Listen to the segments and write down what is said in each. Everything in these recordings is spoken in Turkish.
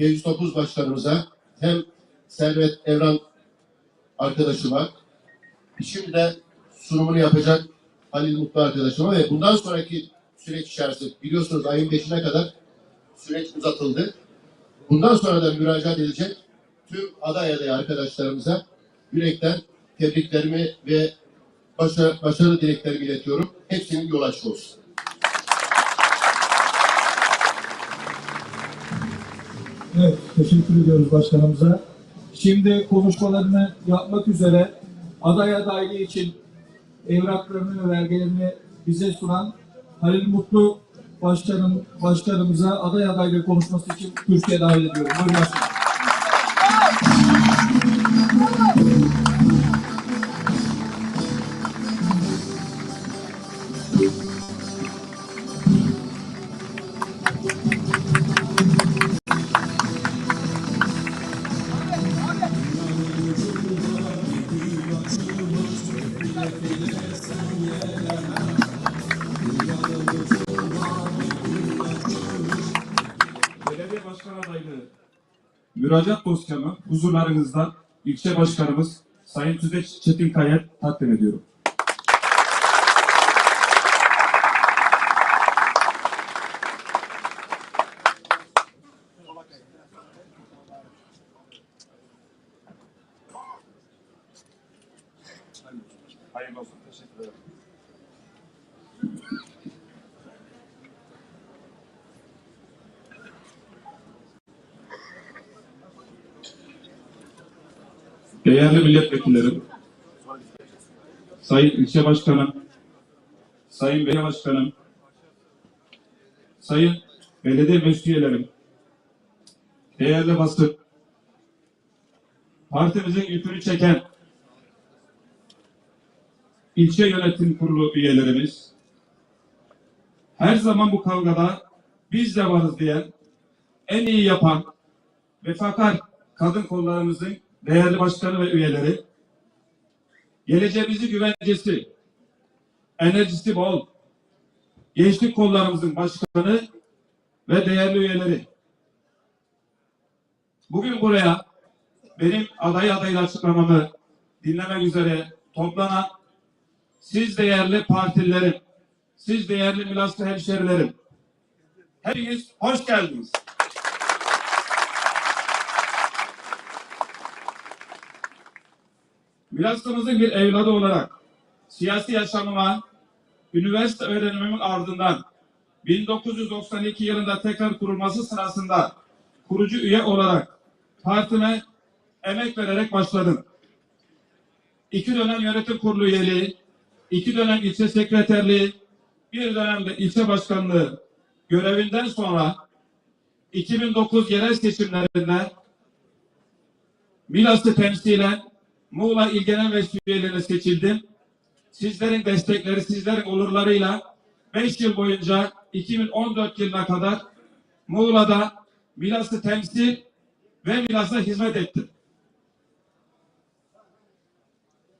B109 başkanımıza hem Servet Evran arkadaşıma şimdi de sunumunu yapacak Halil Mutlu arkadaşıma ve bundan sonraki süreç içerisinde biliyorsunuz ayın 5'ine kadar süreç uzatıldı. Bundan sonra da müracaat edecek tüm aday adayı arkadaşlarımıza yürekten tebriklerimi ve başarı, başarı dileklerimi iletiyorum. Hepsinin yol açık olsun. Evet, teşekkür ediyoruz başkanımıza. Şimdi konuşmalarını yapmak üzere aday adaylığı için evraklarını ve belgelerini bize sunan Halil Mutlu başkanım, başkanımıza aday adaylığı konuşması için kürsüye davet ediyorum. Buyurun başkanım. Müracaat dosyamı huzurlarınızda ilçe başkanımız Sayın Tüzeç Çetinkaya takdim ediyorum. Hayırlı olsun. Teşekkür ederim. Değerli milletvekillerim, Sayın İlçe Başkanım, Sayın Belediye Başkanım, Sayın Belediye Meclis üyelerim, değerli basın, partimizin yükünü çeken ilçe yönetim kurulu üyelerimiz, her zaman bu kavgada biz de varız diyen, en iyi yapan vefakar kadın kollarımızın değerli başkanı ve üyeleri, geleceğimizi güvencesi, enerjisi bol, gençlik kollarımızın başkanı ve değerli üyeleri. Bugün buraya benim aday adaylı açıklamamı dinlemek üzere toplanan siz değerli partililerim, siz değerli Milaslı hemşerilerim, hepiniz hoş geldiniz. Milas'ımızın bir evladı olarak siyasi yaşamıma üniversite öğrenimimin ardından 1992 yılında tekrar kurulması sırasında kurucu üye olarak partime emek vererek başladım. İki dönem yönetim kurulu üyeliği, iki dönem ilçe sekreterliği, bir dönemde ilçe başkanlığı görevinden sonra 2009 yerel seçimlerinde Milas'ı temsilen Muğla İl Genel Meclis üyelerine seçildim. Sizlerin destekleri, sizlerin olurlarıyla 5 yıl boyunca 2014 yılına kadar Muğla'da Milas'ı temsil ve Milas'a hizmet ettim.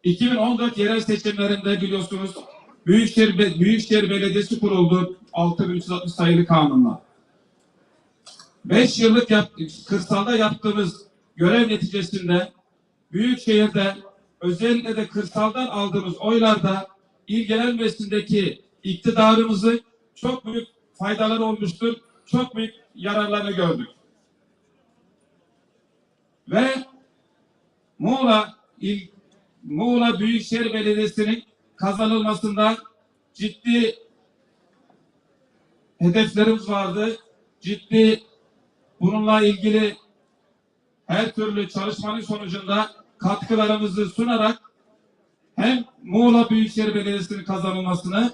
2014 yerel seçimlerinde biliyorsunuz Büyükşehir, Büyükşehir Belediyesi kuruldu 6360 sayılı kanunla. 5 yıllık yap, kırsalda yaptığımız görev neticesinde Büyükşehir'de özellikle de kırsaldan aldığımız oylarda il genel meclisindeki iktidarımızı çok büyük faydaları olmuştur. Çok büyük yararlarını gördük. Ve Muğla il Muğla Büyükşehir Belediyesi'nin kazanılmasında ciddi hedeflerimiz vardı. Ciddi bununla ilgili her türlü çalışmanın sonucunda katkılarımızı sunarak hem Muğla Büyükşehir Belediyesi'nin kazanılmasını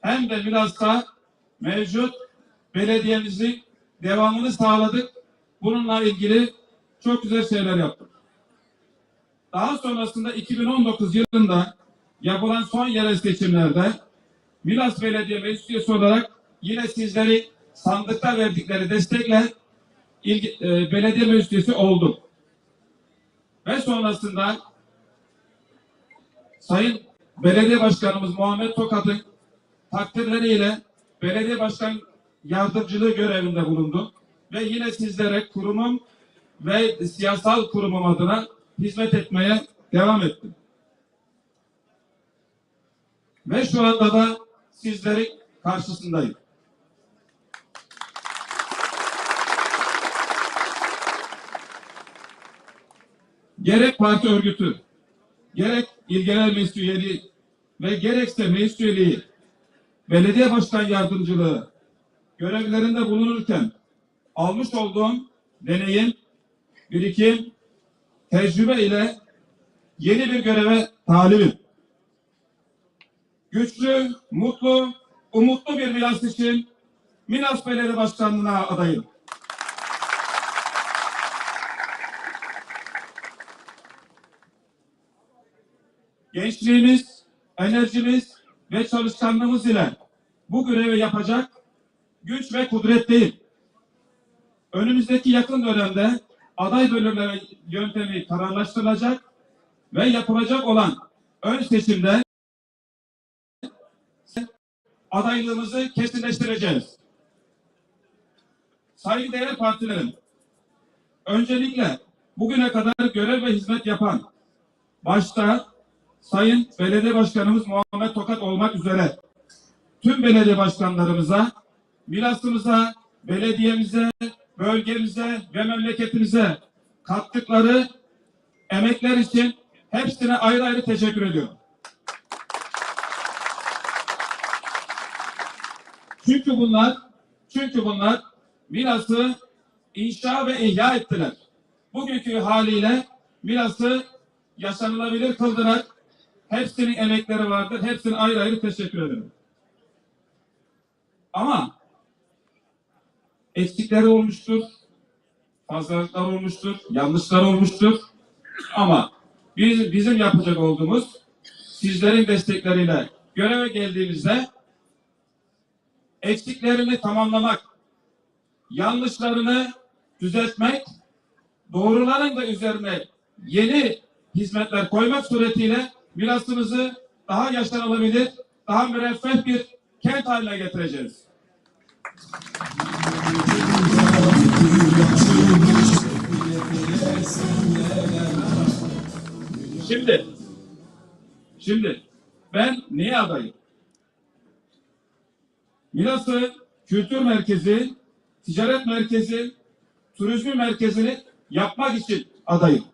hem de Milas'ta mevcut belediyemizin devamını sağladık. Bununla ilgili çok güzel şeyler yaptık. Daha sonrasında 2019 yılında yapılan son yerel seçimlerde Milas Belediye Meclis Üyesi olarak yine sizleri sandıkta verdikleri destekle il, e, belediye meclis üyesi oldum. Ve sonrasında Sayın Belediye Başkanımız Muhammed Tokat'ın takdirleriyle belediye başkan yardımcılığı görevinde bulundum. ve yine sizlere kurumum ve siyasal kurumum adına hizmet etmeye devam ettim. Ve şu anda da sizlerin karşısındayım. Gerek parti örgütü, gerek il genel meclis üyeliği ve gerekse meclis üyeliği, belediye başkan yardımcılığı görevlerinde bulunurken almış olduğum deneyim, birikim, tecrübe ile yeni bir göreve talibim. Güçlü, mutlu, umutlu bir Milas için Milas Belediye Başkanlığı'na adayım. Gençliğimiz, enerjimiz ve çalışkanlığımız ile bu görevi yapacak güç ve kudretteyim. Önümüzdeki yakın dönemde aday belirleme yöntemi kararlaştırılacak ve yapılacak olan ön seçimde adaylığımızı kesinleştireceğiz. Saygıdeğer partilerim, öncelikle bugüne kadar görev ve hizmet yapan, başta Sayın Belediye Başkanımız Muhammed Tokat olmak üzere tüm belediye başkanlarımıza, Milas'ımıza, belediyemize, bölgemize ve memleketimize kattıkları emekler için hepsine ayrı ayrı teşekkür ediyorum. Çünkü bunlar, çünkü bunlar Milas'ı inşa ve ihya ettiler. Bugünkü haliyle Milas'ı yaşanılabilir kıldılar. Hepsinin emekleri vardır. Hepsine ayrı ayrı teşekkür ederim. Ama eksikleri olmuştur, fazlalıklar olmuştur, yanlışlar olmuştur. Ama biz, bizim yapacak olduğumuz sizlerin destekleriyle göreve geldiğimizde eksiklerini tamamlamak, yanlışlarını düzeltmek, doğruların da üzerine yeni hizmetler koymak suretiyle mirasımızı daha yaşanılabilir, daha müreffeh bir kent haline getireceğiz. Şimdi, şimdi ben niye adayım? Milas'ı kültür merkezi, ticaret merkezi, turizm merkezini yapmak için adayım.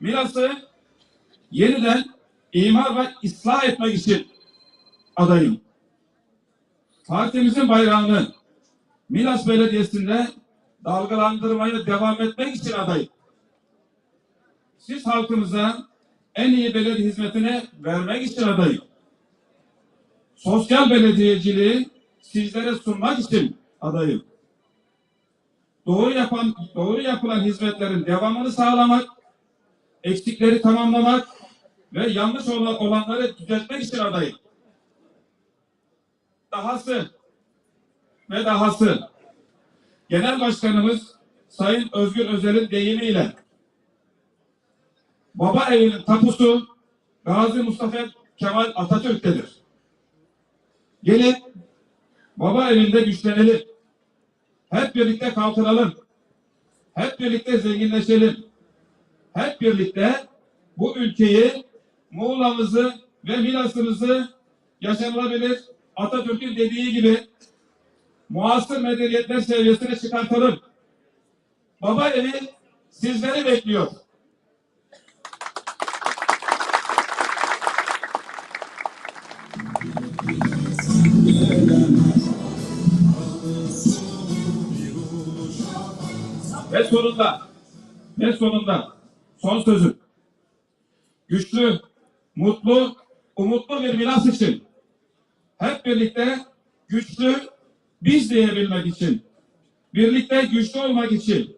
Milas'ı yeniden imar ve ıslah etmek için adayım. Partimizin bayrağını Milas Belediyesi'nde dalgalandırmaya devam etmek için adayım. Siz halkımıza en iyi belediye hizmetini vermek için adayım. Sosyal belediyeciliği sizlere sunmak için adayım. Doğru yapan, doğru yapılan hizmetlerin devamını sağlamak, eksikleri tamamlamak ve yanlış olan- olanları düzeltmek için adayım. Dahası ve dahası Genel Başkanımız Sayın Özgür Özel'in deyimiyle baba evinin tapusu Gazi Mustafa Kemal Atatürk'tedir. Gelin baba evinde güçlenelim. Hep birlikte kalkınalım. Hep birlikte zenginleşelim. Hep birlikte bu ülkeyi, Muğla'mızı ve Milas'ımızı yaşanılabilir Atatürk'ün dediği gibi muasır medeniyetler seviyesine çıkartalım. Baba evi sizleri bekliyor. Ve sonunda, ve sonunda son sözüm. Güçlü, mutlu, umutlu bir miras için hep birlikte güçlü biz diyebilmek için, birlikte güçlü olmak için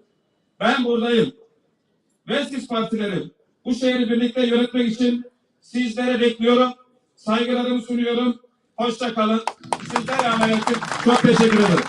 ben buradayım. Ve siz partilerim bu şehri birlikte yönetmek için sizlere bekliyorum. Saygılarımı sunuyorum. Hoşça kalın. Sizlere emanetim. Çok teşekkür ederim.